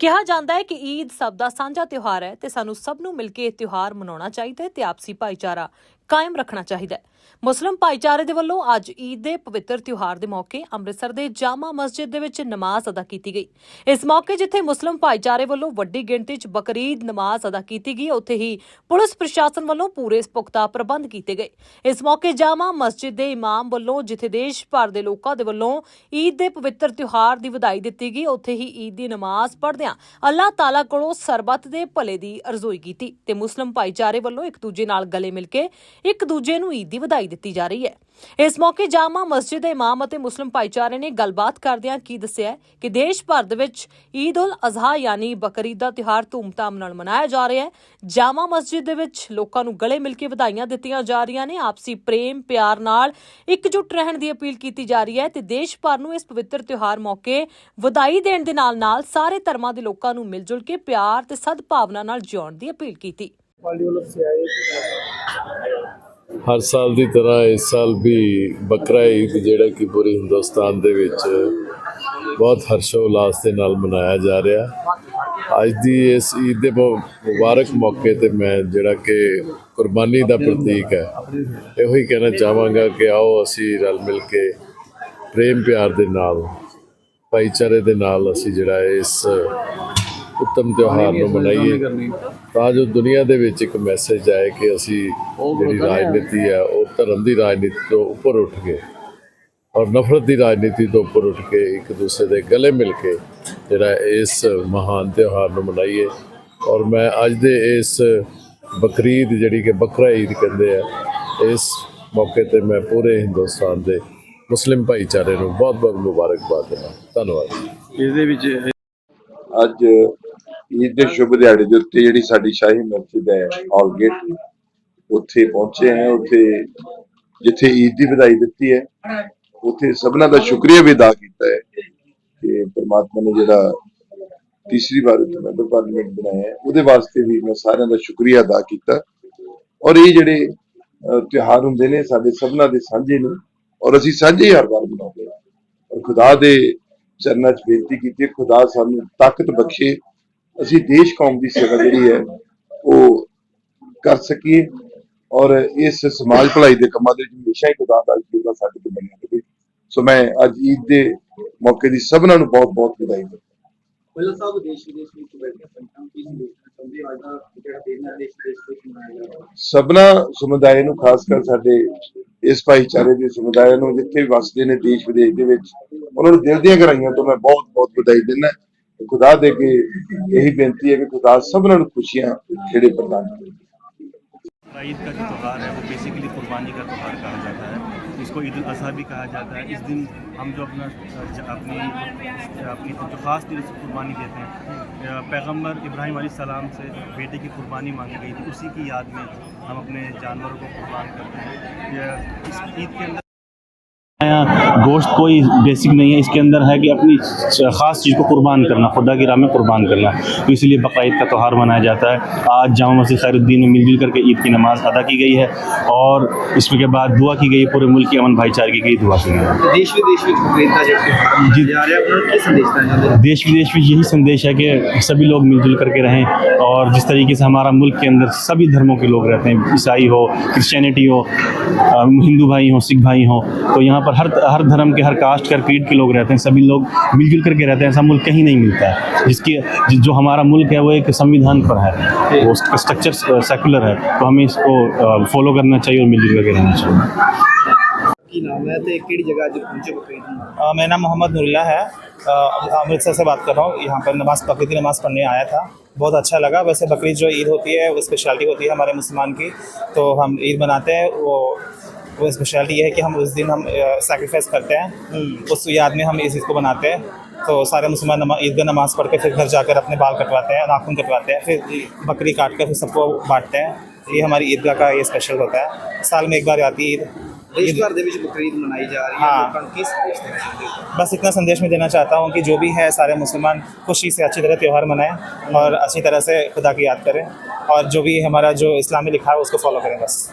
ਕਿਹਾ ਜਾਂਦਾ ਹੈ ਕਿ ਈਦ ਸਭ ਦਾ ਸਾਂਝਾ ਤਿਉਹਾਰ ਹੈ ਤੇ ਸਾਨੂੰ ਸਭ ਨੂੰ ਮਿਲ ਕੇ ਇਹ ਤਿਉਹਾਰ ਮਨਾਉਣਾ ਚਾਹੀਦਾ ਹੈ ਤੇ ਆਪਸੀ ਭਾਈਚਾਰਾ ਕਾਇਮ ਰੱਖਣਾ ਚਾਹੀਦਾ ਹੈ। ਮੁਸਲਿਮ ਭਾਈਚਾਰੇ ਦੇ ਵੱਲੋਂ ਅੱਜ ਈਦ ਦੇ ਪਵਿੱਤਰ ਤਿਉਹਾਰ ਦੇ ਮੌਕੇ ਅੰਮ੍ਰਿਤਸਰ ਦੇ ਜਾਮਾ ਮਸਜਿਦ ਦੇ ਵਿੱਚ ਨਮਾਜ਼ ਅਦਾ ਕੀਤੀ ਗਈ। ਇਸ ਮੌਕੇ ਜਿੱਥੇ ਮੁਸਲਿਮ ਭਾਈਚਾਰੇ ਵੱਲੋਂ ਵੱਡੀ ਗਿਣਤੀ 'ਚ ਬਕਰੀਦ ਨਮਾਜ਼ ਅਦਾ ਕੀਤੀ ਗਈ, ਉੱਥੇ ਹੀ ਪੁਲਿਸ ਪ੍ਰਸ਼ਾਸਨ ਵੱਲੋਂ ਪੂਰੇ ਪੁਖਤਾ ਪ੍ਰਬੰਧ ਕੀਤੇ ਗਏ। ਇਸ ਮੌਕੇ ਜਾਮਾ ਮਸਜਿਦ ਦੇ ਇਮਾਮ ਵੱਲੋਂ ਜਿੱਥੇ ਦੇਸ਼ ਭਰ ਦੇ ਲੋਕਾਂ ਦੇ ਵੱਲੋਂ ਈਦ ਦੇ ਪਵਿੱਤਰ ਤਿਉਹਾਰ ਦੀ ਵਧਾਈ ਦਿੱਤੀ ਗਈ, ਉੱਥੇ ਹੀ ਈਦ ਦੀ ਨਮਾਜ਼ ਪੜ੍ਹਦਿਆਂ ਅੱਲਾਹ ਤਾਲਾ ਕੋਲੋਂ ਸਰਬੱਤ ਦੇ ਭਲੇ ਦੀ ਅਰਜ਼ੋਈ ਕੀਤੀ ਤੇ ਮੁਸਲਿਮ ਭਾਈਚਾਰੇ ਵੱਲੋਂ ਇੱਕ ਦੂਜੇ ਨਾਲ ਗਲੇ ਮਿਲ ਕੇ ਇੱਕ ਦੂਜੇ ਨੂੰ ਈਦ ਦੀ ਵਧਾਈ ਦਿੱਤੀ ਜਾ ਰਹੀ ਹੈ। ਇਸ ਮੌਕੇ ਜਾਮਾ ਮਸਜਿਦ ਦੇ ਇਮਾਮ ਅਤੇ ਮੁਸਲਿਮ ਭਾਈਚਾਰੇ ਨੇ ਗੱਲਬਾਤ ਕਰਦਿਆਂ ਕੀ ਦੱਸਿਆ ਕਿ ਦੇਸ਼ ਭਰ ਦੇ ਵਿੱਚ ਈਦ ਉਲ ਅਜ਼ਹਾ ਯਾਨੀ ਬਕਰੀਦ ਦਾ ਤਿਉਹਾਰ ਧੂਮਧਾਮ ਨਾਲ ਮਨਾਇਆ ਜਾ ਰਿਹਾ ਹੈ। ਜਾਮਾ ਮਸਜਿਦ ਦੇ ਵਿੱਚ ਲੋਕਾਂ ਨੂੰ ਗਲੇ ਮਿਲ ਕੇ ਵਧਾਈਆਂ ਦਿੱਤੀਆਂ ਜਾ ਰਹੀਆਂ ਨੇ। ਆਪਸੀ ਪ੍ਰੇਮ, ਪਿਆਰ ਨਾਲ ਇਕਜੁੱਟ ਰਹਿਣ ਦੀ ਅਪੀਲ ਕੀਤੀ ਜਾ ਰਹੀ ਹੈ ਤੇ ਦੇਸ਼ ਭਰ ਨੂੰ ਇਸ ਪਵਿੱਤਰ ਤਿਉਹਾਰ ਮੌਕੇ ਵਧਾਈ ਦੇਣ ਦੇ ਨਾਲ-ਨਾਲ ਸਾਰੇ ਧਰਮਾਂ ਦੇ ਲੋਕਾਂ ਨੂੰ ਮਿਲ ਜੁਲ ਕੇ ਪਿਆਰ ਤੇ ਸਦਭਾਵਨਾ ਨਾਲ ਜਿਉਣ ਦੀ ਅਪੀਲ ਕੀਤੀ। ਹਰ ਸਾਲ ਦੀ ਤਰ੍ਹਾਂ ਇਸ ਸਾਲ ਵੀ ਬਕਰਾ ਈਦ ਜਿਹੜਾ ਕਿ ਪੂਰੇ ਹਿੰਦੁਸਤਾਨ ਦੇ ਵਿੱਚ ਬਹੁਤ ਹਰਸ਼ੋ ਉਲਾਸ ਦੇ ਨਾਲ ਮਨਾਇਆ ਜਾ ਰਿਹਾ। ਅੱਜ ਦੀ ਇਸ ਈਦ ਦੇ ਮੁਬਾਰਕ ਮੌਕੇ ਤੇ ਮੈਂ ਜਿਹੜਾ ਕਿ ਕੁਰਬਾਨੀ ਦਾ ਪ੍ਰਤੀਕ ਹੈ। ਇਹੋ ਹੀ ਕਹਿਣਾ ਚਾਹਾਂਗਾ ਕਿ ਆਓ ਅਸੀਂ ਰਲ ਮਿਲ ਕੇ ਪ੍ਰੇਮ ਪਿਆਰ ਦੇ ਨਾਲ, ਭਾਈਚਾਰੇ ਦੇ ਨਾਲ ਅਸੀਂ ਜਿਹੜਾ ਇਸ ਉੱਤਮ ਤਿਉਹਾਰ ਨੂੰ ਮਨਾਈਏ। ਤਾਂ ਜੋ ਦੁਨੀਆ ਦੇ ਵਿੱਚ ਇੱਕ ਮੈਸੇਜ ਆਏ ਕਿ ਅਸੀਂ ਜਿਹੜੀ ਰਾਜਨੀਤੀ ਹੈ ਉਹ ਧਰਮ ਦੀ ਰਾਜਨੀਤੀ ਤੋਂ ਉੱਪਰ ਉੱਠ ਕੇ ਔਰ ਨਫ਼ਰਤ ਦੀ ਰਾਜਨੀਤੀ ਤੋਂ ਉੱਪਰ ਉੱਠ ਕੇ ਇੱਕ ਦੂਸਰੇ ਦੇ ਗਲੇ ਮਿਲ ਕੇ ਜਿਹੜਾ ਇਸ ਮਹਾਨ ਤਿਉਹਾਰ ਨੂੰ ਮਨਾਈਏ। ਔਰ ਮੈਂ ਅੱਜ ਦੇ ਇਸ ਬਕਰੀਦ ਜਿਹੜੀ ਕਿ ਬਕਰਾ ਈਦ ਕਹਿੰਦੇ ਆ ਇਸ ਮੌਕੇ ਤੇ ਮੈਂ ਪੂਰੇ ਹਿੰਦੁਸਤਾਨ ਦੇ ਮੁਸਲਿਮ ਭਾਈਚਾਰੇ ਨੂੰ ਬਹੁਤ-ਬਹੁਤ ਮੁਬਾਰਕਬਾਦ ਦਿੰਦਾ। ਧੰਨਵਾਦ। ਇਹਦੇ ਵਿੱਚ ਅੱਜ ਈਦ ਦੇ ਸ਼ੁਭ ਦਿਹਾੜੇ ਦੇ ਉੱਤੇ ਜਿਹੜੀ ਸਾਡੀ ਸ਼ਾਹੀ ਮਸਜਿਦ ਹੈ ਆਲਗੇਟ ਉੱਥੇ ਪਹੁੰਚੇ ਹਾਂ ਉੱਥੇ ਜਿੱਥੇ ਈਦ ਦੀ ਵਧਾਈ ਦਿੱਤੀ ਹੈ ਉੱਥੇ ਸਭਨਾਂ ਦਾ ਸ਼ੁਕਰੀਆ ਵੀ ਅਦਾ ਕੀਤਾ ਹੈ ਕਿ ਪ੍ਰਮਾਤਮਾ ਨੇ ਜਿਹੜਾ ਤੀਸਰੀ ਵਾਰ ਉੱਥੇ ਮੈਂਬਰ ਪਾਰਲੀਮੈਂਟ ਬਣਾਇਆ ਉਹਦੇ ਵਾਸਤੇ ਵੀ ਮੈਂ ਸਾਰਿਆਂ ਦਾ ਸ਼ੁਕਰੀਆ ਅਦਾ ਕੀਤਾ। ਔਰ ਇਹ ਜਿਹੜੇ ਤਿਉਹਾਰ ਹੁੰਦੇ ਨੇ ਸਾਡੇ ਸਭਨਾਂ ਦੇ ਸਾਂਝੇ ਨੇ ਔਰ ਅਸੀਂ ਸਾਂਝੇ ਹਰ ਵਾਰ ਮਨਾਉਂਦੇ ਹਾਂ। ਔਰ ਖੁਦਾ ਦੇ ਚਰਨਾਂ 'ਚ ਬੇਨਤੀ ਕੀਤੀ ਹੈ, ਖੁਦਾ ਸਾਨੂੰ ਤਾਕਤ ਬਖਸ਼ੇ ਅਸੀਂ ਦੇਸ਼ ਕੌਮ ਦੀ ਸੇਵਾ ਜਿਹੜੀ ਹੈ ਉਹ ਕਰ ਸਕੀਏ ਔਰ ਇਸ ਸਮਾਜ ਭਲਾਈ ਦੇ ਕੰਮਾਂ ਦੇ ਵਿੱਚ ਹਮੇਸ਼ਾ ਹੀ ਖੁਦਾ ਦਾ ਸਾਡੇ ਤੋਂ ਬਣਿਆ ਰਹੇ। ਸੋ ਮੈਂ ਅੱਜ ਈਦ ਦੇ ਮੌਕੇ ਦੀ ਸਭਨਾਂ ਨੂੰ ਬਹੁਤ ਬਹੁਤ ਵਧਾਈ ਦਿੰਦਾ ਪਹਿਲਾਂ ਸਾਹਿਬ ਦੇਸ਼ ਵਿਦੇਸ਼ ਵਿੱਚ ਬੈਠੇ ਸੰਤਾਂ ਦਾ ਜਿਹੜਾ ਦਿਨ ਹੈ ਦੇਸ਼ ਵਿਦੇਸ਼ ਵਿੱਚ ਮਨਾਇਆ ਜਾ ਰਿਹਾ ਹੈ? ਸਭਨਾ ਸਮੁਦਾਇ ਨੂੰ ਖਾਸ ਕਰ ਸਾਡੇ ਇਸ ਭਾਈਚਾਰੇ ਦੇ ਸਮੁਦਾਇ ਨੂੰ ਜਿੱਥੇ ਵੀ ਵਸਦੇ ਨੇ ਦੇਸ਼ ਵਿਦੇਸ਼ ਦੇ ਵਿੱਚ ਉਹਨਾਂ ਨੂੰ ਦਿਲ ਦੀਆਂ ਗਹਿਰਾਈਆਂ ਤੋਂ ਮੈਂ ਬਹੁਤ ਬਹੁਤ ਵਧਾਈ ਦਿੰਦਾ ਖੁਦਾ ਦੇ ਕੇ ਇਹੀ ਬੇਨਤੀ ਹੈ ਕਿ ਖੁਦਾ ਸਭਨਾਂ ਨੂੰ ਖੁਸ਼ੀਆਂ ਜਿਹੜੇ ਪ੍ਰਦਾਨ ਕਰੇ ईद का जो त्यौहार है वो बेसिकली कुर्बानी का त्यौहार कहा जाता है इसको ईद उल अजहा भी कहा जाता है इस दिन हम जो अपना ज- अपनी अपनी जो ख़ास दिल से कुर्बानी देते हैं पैगंबर इब्राहिम अलैहि सलाम से बेटे की कुर्बानी मांगी गई थी उसी की याद में हम अपने जानवरों को कुर्बान करते हैं यह इस ईद के अंदर यहाँ गोश्त कोई बेसिक नहीं है इसके अंदर है कि अपनी ख़ास चीज़ को कुर्बान करना खुदा की राह में कुर्बान करना। तो इसलिए बकरीद का त्यौहार मनाया जाता है। आज जामा मस्जिद खैरुद्दीन में मिलजुल करके ईद की नमाज़ अदा की गई है और इसमें के बाद दुआ की गई है पूरे मुल्क की अमन भाईचारे की गई दुआ की गई देश विदेश में देश विदेश में यही संदेश है कि सभी लोग मिलजुल करके रहें और जिस तरीके से हमारा मुल्क के अंदर सभी धर्मों के लोग रहते हैं ईसाई हो क्रिश्चियनिटी हो हिंदू भाई हो सिख भाई हो तो यहाँ पर हर हर धर्म के हर कास्ट के हर क्रीड के लोग रहते हैं सभी लोग मिलजुल करके रहते हैं ऐसा मुल्क कहीं नहीं मिलता है जिसकी जि- जो हमारा मुल्क है वो एक संविधान पर है वो उसका स्ट्रक्चर सेकुलर है तो हमें इसको फॉलो करना चाहिए और मिलजुल करके रहना चाहिए ਕੀ ਨਾਮ ਹੈ ਤੇ ਕਿਹੜੀ ਜਗ੍ਹਾ ਅੱਜ ਪਹੁੰਚੇ ਬਕਰੀਦ ਨੂੰ अ, मेरा नाम मोहम्मद नुरुल्ला है अ, अमृतसर से बात कर रहा हूँ यहाँ पर नमाज बकरीद की नमाज़ पढ़ने आया था बहुत अच्छा लगा वैसे बकरीद जो ईद होती है वो स्पेशलिटी होती है हमारे मुसलमान की तो हम ईद मनाते हैं वो वो स्पेशलिटी है कि हम उस दिन हम सेक्रीफाइस करते हैं। हम्म। उस याद में हम इस चीज़ को बनाते हैं। तो सारे मुसलमान नमा, ईदगाह नमाज़ पढ़ के फिर घर जाकर अपने बाल कटवाते हैं नाखून कटवाते हैं फिर बकरी काट कर फिर सबको बांटते हैं। ये हमारी ईदगाह का ये स्पेशल होता है। साल में एक बार आती ईद। तो इस बार देवी बकरीद मनाई जा रही है हाँ। बस इतना संदेश में देना चाहता हूँ कि जो भी है सारे मुसलमान खुशी से अच्छी तरह त्यौहार मनाएँ हम्म। और अच्छी तरह से खुदा की याद करें और जो भी हमारा जो इस्लामी लिखा है उसको फॉलो करें बस।